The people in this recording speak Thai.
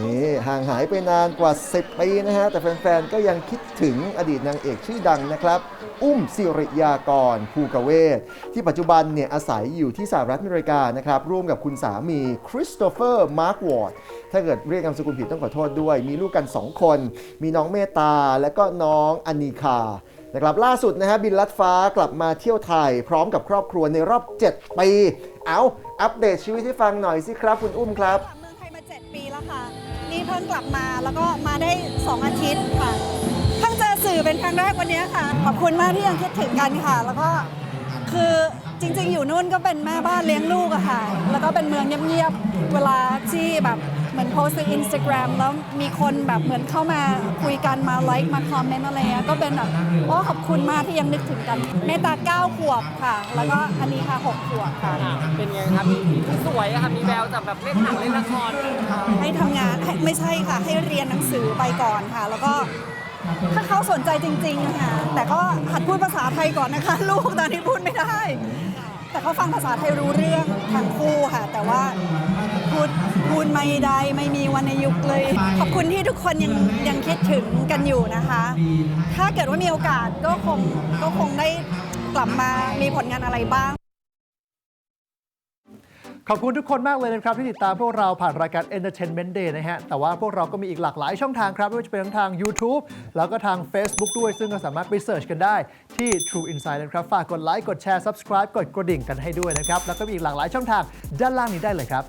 นี่ห่างหายไปนานกว่า 10 ปีนะฮะ แต่แฟนๆ ก็ยังคิดถึงอดีตนางเอกชื่อดังนะครับ อุ้มสิริยากรภูกเวศที่ปัจจุบันเนี่ยอาศัยอยู่ที่สหรัฐอเมริกานะครับ ร่วมกับคุณสามีคริสโตเฟอร์มาร์ควอร์ดถ้าเกิดเรียกนามสกุลผิดต้องขอโทษด้วย มีลูกกัน 2 คน มีน้องเมตตาและก็น้องอนิคานะครับล่าสุดนะฮะบินลัดฟ้ากลับมาเที่ยวไทย พร้อมกับครอบครัวในรอบ 7 ปี เอาอัปเดตชีวิตให้ฟังหน่อยสิครับ คุณอุ้มครับเมืองไทยมา 7 ปีแล้วค่ะ นี่เพิ่งกลับมา แล้วก็มาได้ 2 อาทิตย์ค่ะ เพิ่งเจอสื่อเป็นครั้งแรกวันนี้ค่ะ ขอบคุณมากที่ยังคิดถึงกันค่ะ แล้วก็คือจริง ๆ อยู่นู่นก็เป็นแม่บ้านเลี้ยงลูกอะค่ะ แล้วก็เป็นเมืองเงียบๆ เวลาที่แบบ เหมือนโพสต์ในอินสตาแกรมแล้วมีคนแบบเหมือนเข้ามาคุยกันมาไลค์มาคอมเมนต์อะไรเงี้ยก็เป็นแบบโอ้ขอบคุณมากที่ยังนึกถึงกันเมตตาเก้าขวบค่ะ แล้วก็อันนี้ค่ะหกขวบค่ะค่ะเป็นไงครับคือสวยอะค่ะมีแววจะแบบเล่นหนังเล่นละครให้ทำงานให้ไม่ใช่ค่ะ ให้เรียนหนังสือไปก่อนค่ะ แล้วก็ถ้าเขาสนใจจริงๆค่ะแต่ก็หัดพูดภาษาไทยก่อนนะคะ ลูกตอนนี้พูดไม่ได้ แต่เขาฟังภาษาไทยรู้เรื่องทั้ ไม่ได้ไม่มีวรรณยุกต์เลย ขอบคุณที่ทุกคนยังยังคิดถึงกันอยู่นะคะ ถ้าเกิดว่ามีโอกาสก็คงก็คงได้กลับมามีผลงานอะไรบ้าง ขอบคุณทุกคนมากเลยนะครับ ที่ติดตามพวกเราผ่านรายการ Entertainment Day นะฮะ แต่ว่าพวกเราก็มีอีกหลากหลายช่องทางครับ ไม่ว่าจะเป็นทั้งทาง YouTube แล้วก็ทาง Facebook ด้วย ซึ่งก็สามารถไปเสิร์ชกันได้ที่ True Insight นะครับ ฝากกดไลค์ กดแชร์ Subscribe กดกระดิ่งกันให้ด้วยนะครับ แล้วก็มีอีกหลากหลายช่องทางด้านล่างนี้ได้เลยครับ